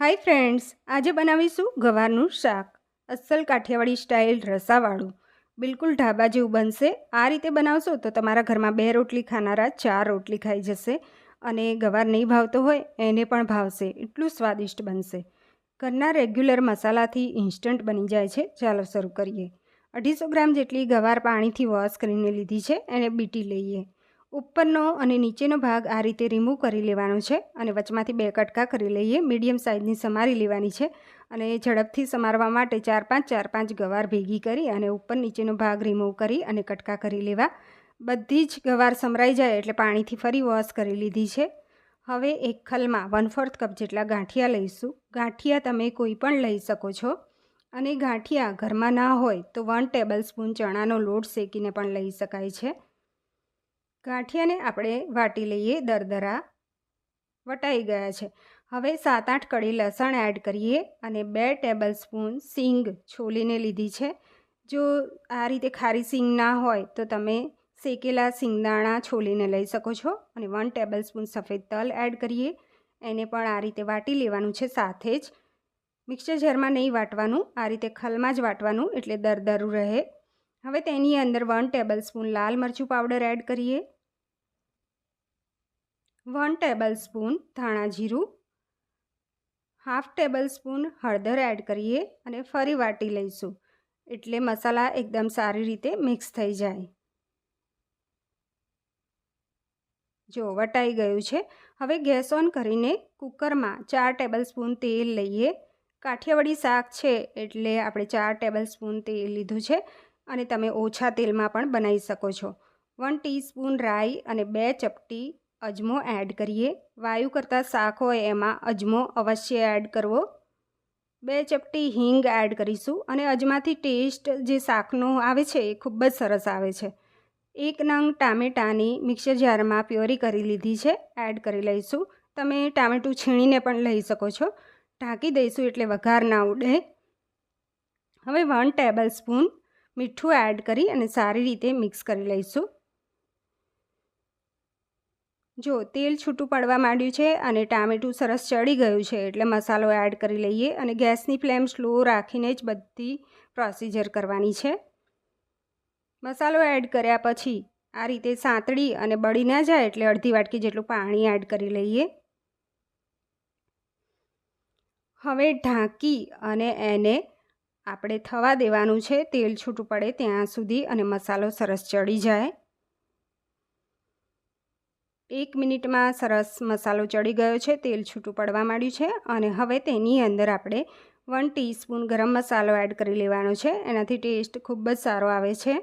Hi friends, આજે બનાવીશું ગવારનું શાક. અસલ કાઠિયાવાડી સ્ટાઇલ રસાવાળું. બિલકુલ ઢાબા જેવું બનશે. આ રીતે બનાવશો તો તમારા ઘરમાં બે રોટલી ખાનારા ચાર રોટલી ખાઈ જશે અને ગવાર નહીં ભાવતો હોય એને પણ ભાવશે. એટલું સ્વાદિષ્ટ બનશે. ઘરના રેગ્યુલર મસાલાથી ઇન્સ્ટન્ટ બની જાય છે. ચાલો શરૂ કરીએ. અઢીસો ગ્રામ જેટલી ગવાર પાણીથી વોશ કરીને લીધી છે. એને બીટી લઈએ. ઉપરનો અને નીચેનો ભાગ આ રીતે રિમૂવ કરી લેવાનો છે અને વચમાંથી બે કટકા કરી લઈએ. મીડિયમ સાઇઝની સમારી લેવાની છે અને ઝડપથી સમારવા માટે ચાર પાંચ ચાર પાંચ ગવાર ભેગી કરી અને ઉપર નીચેનો ભાગ રિમૂવ કરી અને કટકા કરી લેવા. બધી જ ગવાર સમરાઈ જાય એટલે પાણીથી ફરી વોશ કરી લીધી છે. હવે એક ખલમાં વન ફોર્થ કપ જેટલા ગાંઠિયા લઈશું. ગાંઠિયા તમે કોઈ પણ લઈ શકો છો અને ગાંઠિયા ઘરમાં ના હોય તો વન ટેબલ સ્પૂન ચણાનો લોટ શેકીને પણ લઈ શકાય છે. ગાંઠિયાને આપણે વાટી લઈએ, દરદરા વટાઈ ગયા છે. હવે સાત આઠ કળી લસણ એડ કરીએ અને બે ટેબલ સ્પૂન સિંગ છોલીને લીધી છે. જો આ રીતે ખારી સિંગ ના હોય તો તમે શેકેલા સિંગદાણા છોલીને લઈ શકો છો અને વન ટેબલ સ્પૂન સફેદ તલ એડ કરીએ. એને પણ આ રીતે વાટી લેવાનું છે સાથે જ. મિક્સર જારમાં નહીં વાટવાનું, આ રીતે ખલમાં જ વાટવાનું એટલે દરદરું રહે. હવે તેની અંદર વન ટેબલ સ્પૂન લાલ મરચું પાવડર એડ કરીએ. વન ટેબલ સ્પૂન ધાણા જીરું, હાફ ટેબલ સ્પૂન હળદર એડ કરીએ અને ફરી વાટી લઈશું. એટલે મસાલા એકદમ સારી રીતે મિક્સ થઈ જાય. જો વટાઈ ગયું છે, હવે ગેસ ઓન કરીને કુકરમાં ચાર ટેબલ સ્પૂન તેલ લઈએ. કાઠિયાવાડી શાક છે, એટલે આપણે ચાર ટેબલ સ્પૂન તેલ લીધું છે અને તમે ઓછા તેલમાં પણ બનાવી શકો છો. વન ટીસ્પૂન રાઈ અને બે ચપટી અજમો એડ કરીએ. વાયુ કરતાં શાક હોય એમાં અજમો અવશ્ય એડ કરવો. બે ચપટી હિંગ એડ કરીશું અને અજમાથી ટેસ્ટ જે શાકનો આવે છે એ ખૂબ જ સરસ આવે છે. એક નંગ ટામેટાની મિક્સર જારમાં પ્યોરી કરી લીધી છે એડ કરી લઈશું. તમે ટામેટું છીણીને પણ લઈ શકો છો. ઢાંકી દઈશું એટલે વઘાર ના ઉડે. હવે વન ટેબલ સ્પૂન મીઠું એડ કરી અને સારી રીતે મિક્સ કરી લઈશું. જો તેલ છૂટું પડવા માંડ્યું છે અને ટામેટું સરસ ચડી ગયું છે, એટલે મસાલો એડ કરી લઈએ અને ગેસની ફ્લેમ સ્લો રાખીને જ બધી પ્રોસીજર કરવાની છે. મસાલો એડ કર્યા પછી આ રીતે સાંતળી અને બળી ના જાય એટલે અડધી વાટકી જેટલું પાણી એડ કરી લઈએ. હવે ઢાંકી અને એને આપણે થવા દેવાનું છે, તેલ છૂટું પડે ત્યાં સુધી અને મસાલો સરસ ચડી જાય. એક મિનિટમાં સરસ મસાલો ચડી ગયો છે, તેલ છૂટું પડવા માંડ્યું છે અને હવે તેની અંદર આપણે વન ટીસ્પૂન ગરમ મસાલો એડ કરી લેવાનો છે. એનાથી ટેસ્ટ ખૂબ જ સારો આવે છે.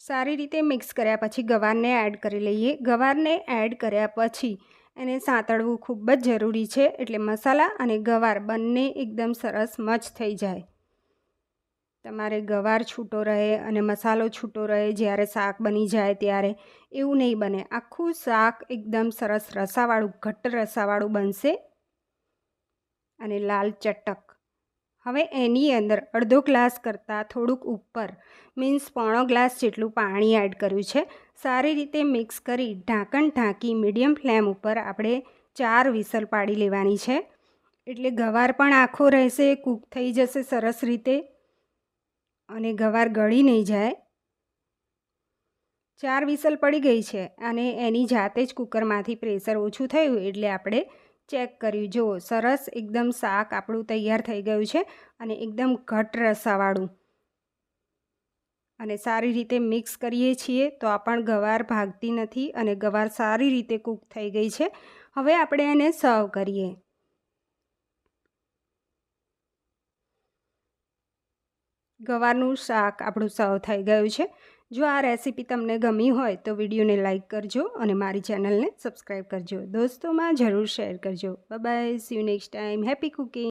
સારી રીતે મિક્સ કર્યા પછી ગવારને એડ કરી લઈએ. ગવારને એડ કર્યા પછી એને સાંતળવું ખૂબ જ જરૂરી છે, એટલે મસાલા અને ગવાર બંને એકદમ સરસ મચ થઈ જાય. તમારે ગવાર છૂટો રહે અને મસાલો છૂટો રહે જ્યારે શાક બની જાય ત્યારે, એવું નહીં બને. આખું શાક એકદમ સરસ રસાવાળું, ઘટ્ટ રસાવાળું બનશે અને લાલ ચટક. હવે એની અંદર અડધો ગ્લાસ કરતાં થોડુંક ઉપર મીન્સ પોણો ગ્લાસ જેટલું પાણી એડ કર્યું છે. સારી રીતે મિક્સ કરી ઢાંકણ ઢાંકી મીડિયમ ફ્લેમ ઉપર આપણે ચાર વિસલ પાડી લેવાની છે. એટલે ગવાર પણ આખો રહેશે, કૂક થઈ જશે સરસ રીતે. અને ગવાર ગળી નહીં જાય. ચાર વિસલ પડી ગઈ છે અને એની જાતે જ કુકરમાંથી પ્રેશર ઓછું થયું એટલે આપણે ચેક કર્યું. જુઓ સરસ એકદમ શાક આપણું તૈયાર થઈ ગયું છે અને એકદમ ઘટ રસાવાળું. અને સારી રીતે મિક્સ કરીએ છીએ તો આ પણ ગવાર ભાગતી નથી અને ગવાર સારી રીતે કૂક થઈ ગઈ છે. હવે આપણે એને સર્વ કરીએ. ગવારનું શાક આપણું સર્વ થઈ ગયું છે. જો આ રેસીપી તમને ગમી હોય તો વિડીયોને લાઇક કરજો અને મારી ચેનલને સબસ્ક્રાઈબ કરજો. દોસ્તોમાં જરૂર શેર કરજો. Bye see you next time. Happy cooking.